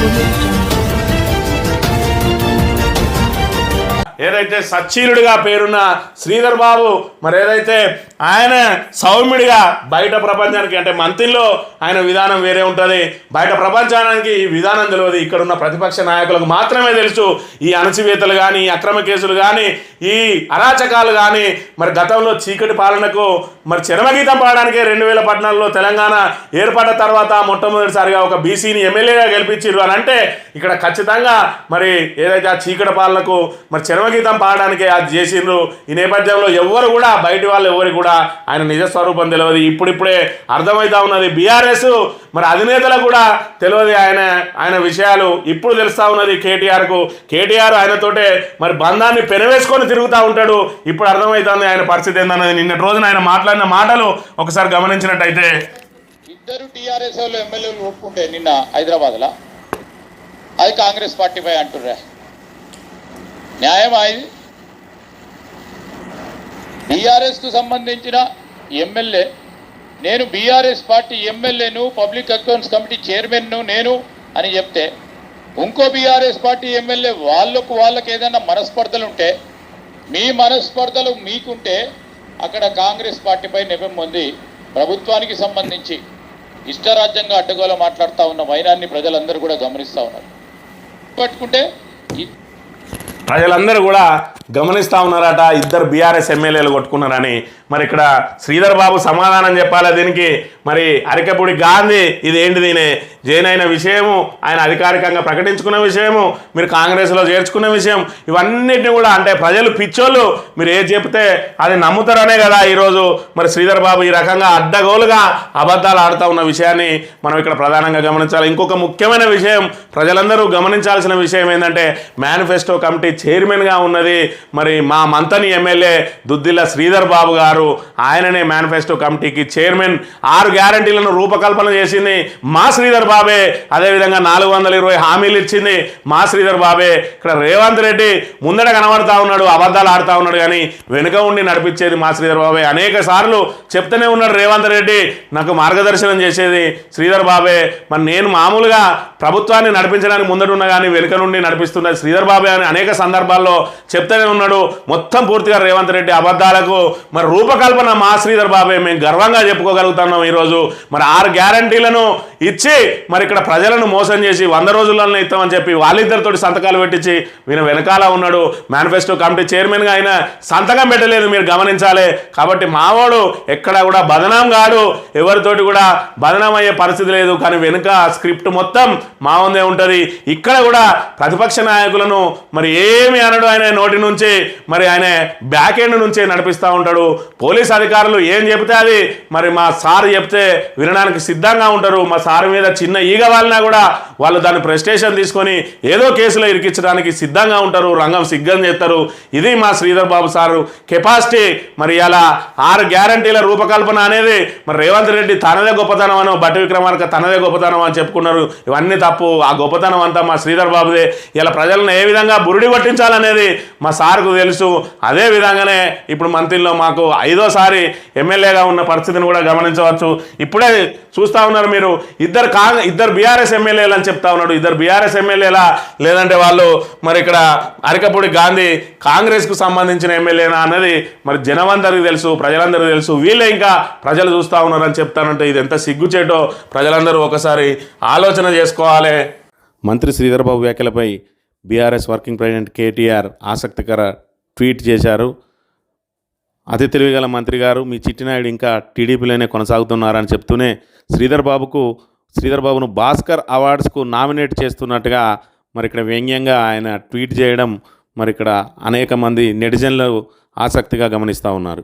Thank you. ఏదైతే సచ్చీలుడిగా పేరున్న శ్రీధర్ బాబు మరి ఏదైతే ఆయన సౌమ్యుడిగా బయట ప్రపంచానికి అంటే మంత్రిలో ఆయన విధానం వేరే ఉంటుంది. బయట ప్రపంచానికి ఈ విధానం తెలియదు. ఇక్కడ ఉన్న ప్రతిపక్ష నాయకులకు మాత్రమే తెలుసు ఈ అణచివేతలు కానీ అక్రమ కేసులు కానీ ఈ అరాచకాలు కానీ మరి గతంలో చీకటి పాలనకు మరి చరమగీతం పాడడానికే రెండు వేల పద్నాలుగులో తెలంగాణ ఏర్పడ్డ తర్వాత మొట్టమొదటిసారిగా ఒక బీసీని ఎమ్మెల్యేగా గెలిపించారు అని అంటే ఇక్కడ ఖచ్చితంగా మరి ఏదైతే ఆ చీకటి పాలనకు మరి చరమగీతం పాడడానికి అది చేసిండ్రు. ఈ నేపథ్యంలో ఎవ్వరు కూడా బయటి వాళ్ళు ఎవరు కూడా ఆయన నిజ స్వరూపం తెలియదు. ఇప్పుడిప్పుడే అర్థమవుతా ఉన్నది బీఆర్ఎస్ మరి అధినేతలకు కూడా తెలియదు ఆయన ఆయన విషయాలు. ఇప్పుడు తెలుస్తా ఉన్నది కేటీఆర్కు. కేటీఆర్ ఆయనతోటే మరి బంధాన్ని పెనవేసుకొని తిరుగుతూ ఉంటాడు. ఇప్పుడు అర్థమవుతుంది ఆయన పరిస్థితి ఏందన్నది. నిన్నటి రోజున ఆయన మాట్లాడిన మాటలు ఒకసారి గమనించినట్టయితే. ఇద్దరు టీఆర్ఎస్ వాళ్ళు ఎమ్మెల్యేలు ఒప్పుకుంటే నిన్న హైదరాబాద్లో అది కాంగ్రెస్ పార్టీపై అంటుర్రా. న్యాయమా ఇది బీఆర్ఎస్కు సంబంధించిన ఎమ్మెల్యే నేను బీఆర్ఎస్ పార్టీ ఎమ్మెల్యేను పబ్లిక్ అకౌంట్స్ కమిటీ చైర్మన్ను నేను అని చెప్తే ఇంకో బీఆర్ఎస్ పార్టీ ఎమ్మెల్యే వాళ్ళకు వాళ్ళకి ఏదైనా మనస్పర్ధలు ఉంటే మీ మనస్పర్ధలు మీకుంటే అక్కడ కాంగ్రెస్ పార్టీపై నెపం ఉంది ప్రభుత్వానికి సంబంధించి ఇష్టరాజ్యంగా అడ్డగోలు మాట్లాడుతూ ఉన్న వైనాన్ని ప్రజలందరూ కూడా గమనిస్తూ ఉన్నారు. పట్టుకుంటే ప్రజలందరూ కూడా గమనిస్తూ ఉన్నారట ఇద్దరు బీఆర్ఎస్ ఎమ్మెల్యేలు కొట్టుకున్నారని. మరి ఇక్కడ శ్రీధర్ బాబు సమాధానం చెప్పాలి దీనికి? మరి అరికపూడి గాంధీ ఇది ఏంటి దీని జైన్ అయిన విషయము ఆయన అధికారికంగా ప్రకటించుకున్న విషయము మీరు కాంగ్రెస్లో చేర్చుకున్న విషయం ఇవన్నిటిని కూడా అంటే ప్రజలు పిచ్చోళ్ళు మీరు ఏది చెప్తే అది నమ్ముతారనే కదా ఈరోజు. మరి శ్రీధర్ బాబు ఈ రకంగా అడ్డగోలుగా అబద్ధాలు ఆడుతూ ఉన్న విషయాన్ని మనం ఇక్కడ ప్రధానంగా గమనించాలి. ఇంకొక ముఖ్యమైన విషయం ప్రజలందరూ గమనించాల్సిన విషయం ఏంటంటే మేనిఫెస్టో కమిటీ చైర్మన్గా ఉన్నది మరి మా మంతని ఎమ్మెల్యే దుద్దిల్ల శ్రీధర్ బాబు గారు ఆయననే మేనిఫెస్టో కమిటీకి చైర్మన్ ఆరు గ్యారంటీలను రూపకల్పన చేసింది మా శ్రీధర్ బాబే. అదేవిధంగా నాలుగు వందల ఇరవై హామీలు ఇచ్చింది మా శ్రీధర్ బాబే. ఇక్కడ రేవంత్ రెడ్డి ముందట కనబడతా ఉన్నాడు అబద్ధాలు ఆడుతూ ఉన్నాడు కానీ వెనుక ఉండి నడిపించేది మా శ్రీధర్ బాబే. అనేక సార్లు చెప్తూనే ఉన్నాడు రేవంత్ రెడ్డి నాకు మార్గదర్శనం చేసేది శ్రీధర్ బాబే. మరి నేను మామూలుగా ప్రభుత్వాన్ని నడిపించడానికి ముందట ఉన్నా కానీ వెనుక నుండి నడిపిస్తున్నది శ్రీధర్ బాబే అని అనేక సందర్భాల్లో చెప్తూనే ఉన్నాడు. మొత్తం పూర్తిగా రేవంత్ రెడ్డి అబద్ధాలకు. మరి రూపకల్పన మా శ్రీధర్ బాబే మేము గర్వంగా చెప్పుకోగలుగుతున్నాం ఈరోజు. మరి ఆరు గ్యారంటీలను ఇచ్చి మరి ఇక్కడ ప్రజలను మోసం చేసి వంద రోజుల్లోనే ఇస్తామని చెప్పి వాళ్ళిద్దరితో సంతకాలు పెట్టించి వీళ్ళ వెనకాల ఉన్నాడు. మేనిఫెస్టో కమిటీ చైర్మన్గా ఆయన సంతకం పెట్టలేదు మీరు గమనించాలి. కాబట్టి మావాడు ఎక్కడ కూడా బదనాం కాడు. ఎవరితోటి కూడా బదనాం అయ్యే పరిస్థితి లేదు. కానీ వెనుక స్క్రిప్ట్ మొత్తం మావుందే ఉంటుంది. ఇక్కడ కూడా ప్రతిపక్ష నాయకులను మరి ఏమి అనడు ఆయన నోటి నుంచి మరి ఆయన బ్యాక్ ఎండ్ నుంచే నడిపిస్తూ ఉంటాడు. పోలీస్ అధికారులు ఏం చెబితే అది. మరి మా సార్ చెప్తే వినడానికి సిద్ధంగా ఉంటారు. మా సార్ మీద చిన్న ఈగ వాళ్ళినా కూడా వాళ్ళు దాన్ని ప్రెస్టేషన్ తీసుకొని ఏదో కేసులో ఇరికించడానికి సిద్ధంగా ఉంటారు. రంగం సిద్ధం చేస్తారు. ఇది మా శ్రీధర్ బాబు సారు కెపాసిటీ. మరి ఇలా ఆరు గ్యారంటీల రూపకల్పన అనేది మరి రేవంత్ రెడ్డి తనదే గొప్పతనం అనో బట్టి విక్రమార్క తనదే గొప్పతనం అని చెప్పుకున్నారు. ఇవన్నీ తప్పు. ఆ గొప్పతనం అంతా మా శ్రీధర్ బాబుదే. ఇలా ప్రజలను ఏ విధంగా బురుడి పట్టించాలనేది మా సార్కు తెలుసు. అదే విధంగానే ఇప్పుడు మంత్రిలో మాకు ఐదోసారి ఎమ్మెల్యేగా ఉన్న పరిస్థితిని కూడా గమనించవచ్చు. ఇప్పుడే చూస్తా ఉన్నారు మీరు ఇద్దరు కాంగ్రెస్ ఇద్దరు బీఆర్ఎస్ ఎమ్మెల్యేలు అని చెప్తా ఉన్నాడు. ఇద్దరు బీఆర్ఎస్ ఎమ్మెల్యేలా లేదంటే వాళ్ళు మరి ఇక్కడ అరికపూడి గాంధీ కాంగ్రెస్కు సంబంధించిన ఎమ్మెల్యేనా అన్నది మరి జనమందరికీ తెలుసు ప్రజలందరికీ తెలుసు. వీళ్ళే ఇంకా ప్రజలు చూస్తూ ఉన్నారని చెప్తానంటే ఇది ఎంత సిగ్గుచేటో ప్రజలందరూ ఒకసారి ఆలోచన చేసుకోవాలి. మంత్రి శ్రీధర్బాబు వ్యాఖ్యలపై బీఆర్ఎస్ వర్కింగ్ ప్రెసిడెంట్ కేటీఆర్ ఆసక్తికర ట్వీట్ చేశారు. అతి తెలివిగల మంత్రి గారు మీ చిట్టినాయుడు ఇంకా టీడీపీలోనే కొనసాగుతున్నారని చెప్తూనే శ్రీధర్ బాబుకు శ్రీధర్ బాబును భాస్కర్ అవార్డ్స్కు నామినేట్ చేస్తున్నట్టుగా మరి ఇక్కడ వ్యంగ్యంగా ఆయన ట్వీట్ చేయడం మరి ఇక్కడ అనేక మంది నెటిజన్లు ఆసక్తిగా గమనిస్తూ ఉన్నారు.